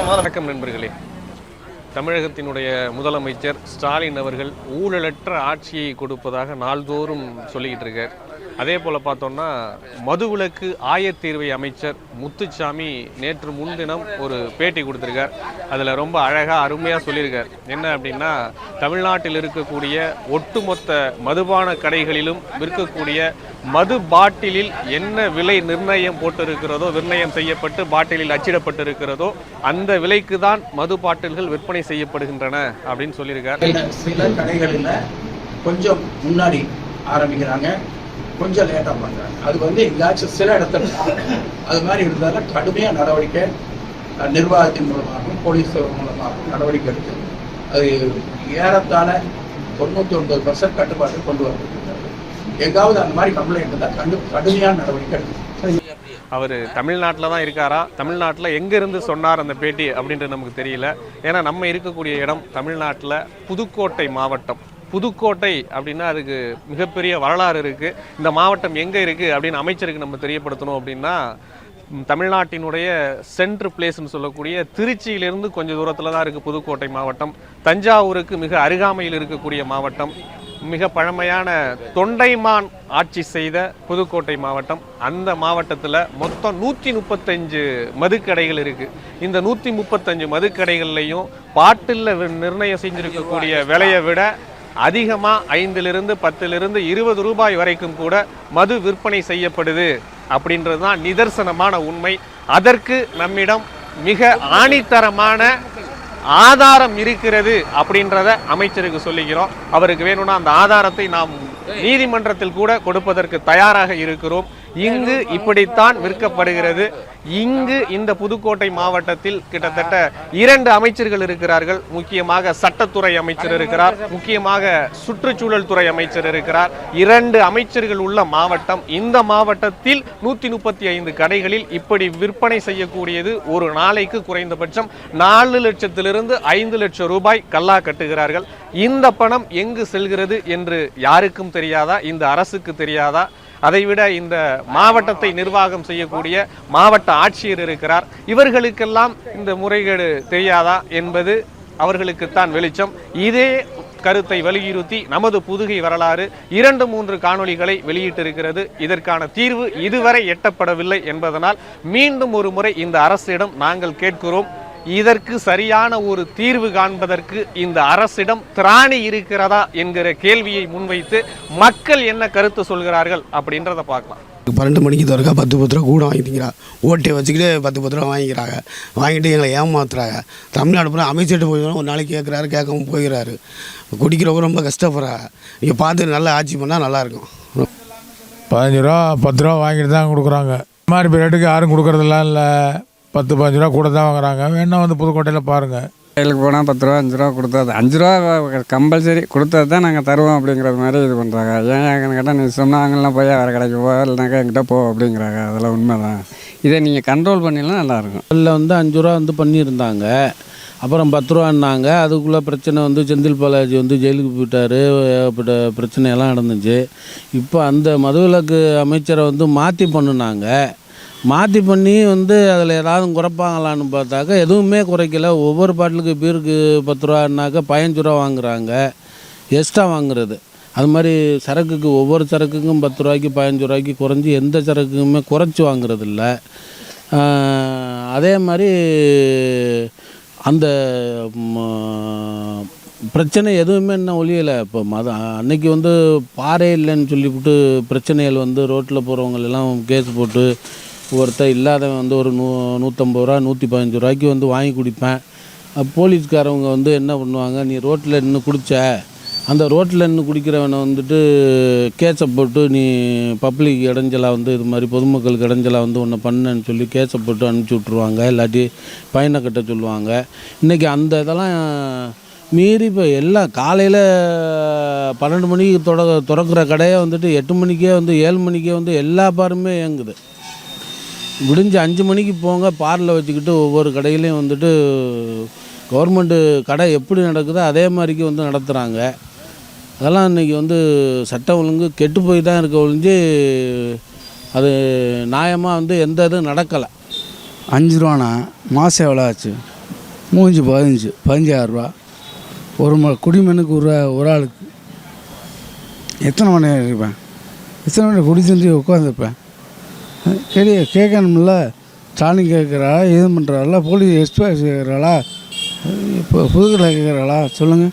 வணக்கம் நண்பர்களே. தமிழகத்தினுடைய முதலமைச்சர் ஸ்டாலின் அவர்கள் ஊழலற்ற ஆட்சியை கொடுப்பதாக நாள்தோறும் சொல்லிக்கிட்டு இருக்கார். அதே போல் பார்த்தோம்னா மதுவிலக்கு ஆயத்தீர்வை அமைச்சர் முத்துச்சாமி நேற்று முன்தினம் ஒரு பேட்டி கொடுத்துருக்கார். அதில் ரொம்ப அழகாக அருமையாக சொல்லியிருக்கார். என்ன அப்படின்னா தமிழ்நாட்டில் இருக்கக்கூடிய ஒட்டுமொத்த மதுபான கடைகளிலும் விற்கக்கூடிய மது பாட்டிலில் என்ன விலை நிர்ணயம் போட்டிருக்கிறதோ நிர்ணயம் செய்யப்பட்டு பாட்டிலில் அச்சிடப்பட்டிருக்கிறதோ அந்த விலைக்கு தான் மது பாட்டில்கள் விற்பனை செய்யப்படுகின்றன அப்படின்னு சொல்லியிருக்கார். சில- கடைகளில் கொஞ்சம் முன்னாடி ஆரம்பிக்கிறாங்க. கொஞ்சம் லேட்டாக பண்ணுறாங்க அது வந்து எங்கேயாச்சும் சில இடத்துல அது மாதிரி இருந்தாலும் கடுமையாக நடவடிக்கை நிர்வாகத்தின் மூலமாகவும் போலீஸ் மூலமாகவும் நடவடிக்கை எடுத்து அது ஏறத்தாழ தொண்ணூற்றி ஒன்பது பர்சன்ட் கட்டுப்பாடு கொண்டு வரப்பட்டிருக்காரு எங்காவது அந்த மாதிரி கம்ப்ளைண்ட் இருந்தால் கண்டு கடுமையான நடவடிக்கை எடுக்கும் அவர் தமிழ்நாட்டில் தான் இருக்காரா? தமிழ்நாட்டில் எங்கேருந்து சொன்னார் அந்த பேட்டி அப்படின்றது நமக்கு தெரியல. ஏன்னா நம்ம இருக்கக்கூடிய இடம் தமிழ்நாட்டில் புதுக்கோட்டை மாவட்டம். புதுக்கோட்டை அப்படின்னா அதுக்கு மிகப்பெரிய வரலாறு இருக்குது இந்த மாவட்டம் எங்கே இருக்குது அப்படின்னு அமைச்சருக்கு நம்ம தெரியப்படுத்தணும் அப்படின்னா தமிழ்நாட்டினுடைய சென்ட்ரு பிளேஸ்னு சொல்லக்கூடிய திருச்சியிலிருந்து கொஞ்சம் தூரத்தில் தான் இருக்குது புதுக்கோட்டை மாவட்டம். தஞ்சாவூருக்கு மிக அருகாமையில் இருக்கக்கூடிய மாவட்டம். மிக பழமையான தொண்டைமான் ஆட்சி செய்த புதுக்கோட்டை மாவட்டம். அந்த மாவட்டத்தில் மொத்தம் நூற்றி முப்பத்தஞ்சு மதுக்கடைகள் இருக்குது இந்த நூற்றி முப்பத்தஞ்சு மதுக்கடைகள்லையும் பாட்டிலில் நிர்ணயம் செஞ்சிருக்கக்கூடிய விலையை விட அதிகமாக ஐந்திலிருந்து பத்திலிருந்து இருபது ரூபாய் வரைக்கும் கூட மது விற்பனை செய்யப்படுது. அப்படின்றது தான் நிதர்சனமான உண்மை. அதற்கு நம்மிடம் மிக ஆணித்தரமான ஆதாரம் இருக்கிறது அப்படின்றத அமைச்சருக்கு சொல்லிக்கிறோம் அவருக்கு வேணும்னா அந்த ஆதாரத்தை நாம் நீதிமன்றத்தில் கூட கொடுப்பதற்கு தயாராக இருக்கிறோம். இங்கு இப்படித்தான் விற்கப்படுகிறது. இங்கு இந்த புதுக்கோட்டை மாவட்டத்தில் கிட்டத்தட்ட இரண்டு அமைச்சர்கள் இருக்கிறார்கள். முக்கியமாக சட்டத்துறை அமைச்சர் இருக்கிறார். முக்கியமாக சுற்றுச்சூழல் துறை அமைச்சர் இருக்கிறார். இரண்டு அமைச்சர்கள் உள்ள மாவட்டம். இந்த மாவட்டத்தில் நூத்தி முப்பத்தி ஐந்து கடைகளில் இப்படி விற்பனை செய்யக்கூடியது ஒரு நாளைக்கு குறைந்தபட்சம் நாலு லட்சத்திலிருந்து ஐந்து லட்சம் ரூபாய் கல்லா கட்டுகிறார்கள். இந்த பணம் எங்கு செல்கிறது என்று யாருக்கும் தெரியாதா? இந்த அரசுக்கு தெரியாதா? அதைவிட இந்த மாவட்டத்தை நிர்வாகம் செய்யக்கூடிய மாவட்ட ஆட்சியர் இருக்கிறார். இவர்களுக்கெல்லாம் இந்த முறைகேடு தெரியாதா என்பது அவர்களுக்குத்தான் வெளிச்சம். இதே கருத்தை வலியுறுத்தி நமது புதுகை வரலாறு இரண்டு மூன்று காணொளிகளை வெளியிட்டிருக்கிறது. இதற்கான தீர்வு இதுவரை எட்டப்படவில்லை என்பதனால் மீண்டும் ஒரு முறை இந்த அரசிடம் நாங்கள் கேட்கிறோம். இதற்கு சரியான ஒரு தீர்வு காண்பதற்கு இந்த அரசிடம் திராணி இருக்கிறதா என்கிற கேள்வியை முன்வைத்து மக்கள் என்ன கருத்து சொல்கிறார்கள் அப்படின்றத பார்க்கலாம். பன்னெண்டு மணிக்கு திறக்கா பத்து பத்து ரூபா கூட வாங்கிட்டீங்கிறா ஓட்டை வச்சுக்கிட்டு பத்து பத்து ரூபா வாங்கிக்கிறாங்க. வாங்கிட்டு எங்களை ஏமாத்துறாங்க. தமிழ்நாடு பூரா அமைச்சர்கிட்ட போய் ஒரு நாளைக்கு கேட்குறாரு கேட்காம போயிடுறாரு. குடிக்கிறவங்க ரொம்ப கஷ்டப்படுறாங்க. நீங்கள் பார்த்து நல்லா ஆட்சி பண்ணால் நல்லாயிருக்கும். பதினஞ்சு ரூபா பத்து ரூபா வாங்கிட்டு தான் கொடுக்குறாங்க. எம்ஆர்பி ரேட்டுக்கு யாரும் கொடுக்குறதெல்லாம் இல்லை. பத்து பதினஞ்சு ரூபா கூட தான் வாங்குறாங்க. வேணா வந்து புதுக்கோட்டையில் பாருங்கள் கோயிலுக்கு போனால் பத்து ரூபா அஞ்சு ரூபா கொடுத்தா அஞ்சு ரூபா கம்பல்சரி கொடுத்தா தான் நாங்கள் தருவோம் அப்படிங்கிறது மாதிரி இது பண்ணுறாங்க ஏன் ஏன்னு கேட்டால் நீ சொன்னாங்கலாம் போய் வேறு கடைக்கு போ இல்லைனாக்கா என்கிட்ட போ அப்படிங்கிறாங்க. அதெல்லாம் உண்மை தான் இதை நீங்கள் கண்ட்ரோல் பண்ணினா நல்லாயிருக்கும். அதில் வந்து அஞ்சு ரூபா வந்து பண்ணியிருந்தாங்க. அப்புறம் பத்து ரூபான்னாங்க. அதுக்குள்ளே பிரச்சனை வந்து செந்தில் பாலாஜி வந்து ஜெயிலுக்கு போயிட்டார். ஏகப்பட்ட பிரச்சனையெல்லாம் நடந்துச்சு. இப்போ அந்த மதுவிலக்கு அமைச்சரை வந்து மாற்றி பண்ணுனாங்க. மாற்றி பண்ணி வந்து அதில் ஏதாவது குறைப்பாங்களான்னு பார்த்தாக்கா எதுவுமே குறைக்கல. ஒவ்வொரு பாட்டிலுக்கு பீருக்கு பத்து ரூபான்னாக்கா பதினஞ்சு ரூபா வாங்குறாங்க. எக்ஸ்ட்ரா வாங்குறது. அது மாதிரி சரக்குக்கு ஒவ்வொரு சரக்குக்கும் பத்து ரூபாய்க்கு பதினஞ்சு ரூபாய்க்கு குறைஞ்சி எந்த சரக்குக்குமே குறைச்சி வாங்குறது இல்லை அதே மாதிரி அந்த பிரச்சனை எதுவுமே இன்னும் ஒழியலை. இப்போ மத அன்னைக்கு வந்து பாறை இல்லைன்னு சொல்லிவிட்டு பிரச்சனைகள் வந்து ரோட்டில் போகிறவங்களெல்லாம் கேஸ் போட்டு ஒருத்தர் இல்லாதவன் வந்து ஒரு நூ நூற்றம்பது ரூபா நூற்றி பதினஞ்சு ரூபாய்க்கு வந்து வாங்கி குடிப்பேன். போலீஸ்காரவங்க வந்து என்ன பண்ணுவாங்க நீ ரோட்டில் நின்று குடிச்ச அந்த ரோட்டில் நின்று குடிக்கிறவனை வந்துட்டு கேஸை போட்டு நீ பப்ளிக் இடைஞ்சலாக வந்து இது மாதிரி பொதுமக்களுக்கு இடைஞ்சலாக வந்து ஒன்று பண்ணேன்னு சொல்லி கேஸை போட்டு அனுப்பிச்சி விட்ருவாங்க இல்லாட்டி பயனை கட்ட சொல்லுவாங்க. இன்றைக்கி அந்த இதெல்லாம் மீறி இப்போ எல்லாம் காலையில் பன்னெண்டு மணிக்கு தொட திறக்கிற கடையை வந்துட்டு எட்டு மணிக்கே வந்து ஏழு மணிக்கே வந்து எல்லா பாருமே இயங்குது. விடிஞ்சு அஞ்சு மணிக்கு போங்க பாரில் வச்சுக்கிட்டு ஒவ்வொரு கடையிலையும் வந்துட்டு கவர்மெண்ட்டு கடை எப்படி நடக்குதோ அதே மாதிரிக்கு வந்து நடத்துகிறாங்க அதெல்லாம் இன்றைக்கி வந்து சட்டம் ஒழுங்கு கெட்டு போய் தான் இருக்க ஒழிஞ்சு அது நியாயமாக வந்து எந்த இதுவும் நடக்கலை. அஞ்சு ரூபாண்ணா மாதம் எவ்வளோ ஆச்சு? மூஞ்சு பதினஞ்சு பதினஞ்சாயிரரூபா ஒரு ம குடிமனுக்கு ஒரு ஒரு ஆளுக்கு. எத்தனை மணி நேரம் இருப்பேன்? எத்தனை மணி குடி செஞ்சு உட்காந்துருப்பேன் கேள்வி கேட்கணும்ல? ஸ்டாலின் கேட்குறாளா இது பண்ணுறாளா போலீஸ் எக்ஸ்பிரஸ் கேட்குறாளா? இப்போ புதுக்கடை கேட்குறாளா? சொல்லுங்கள்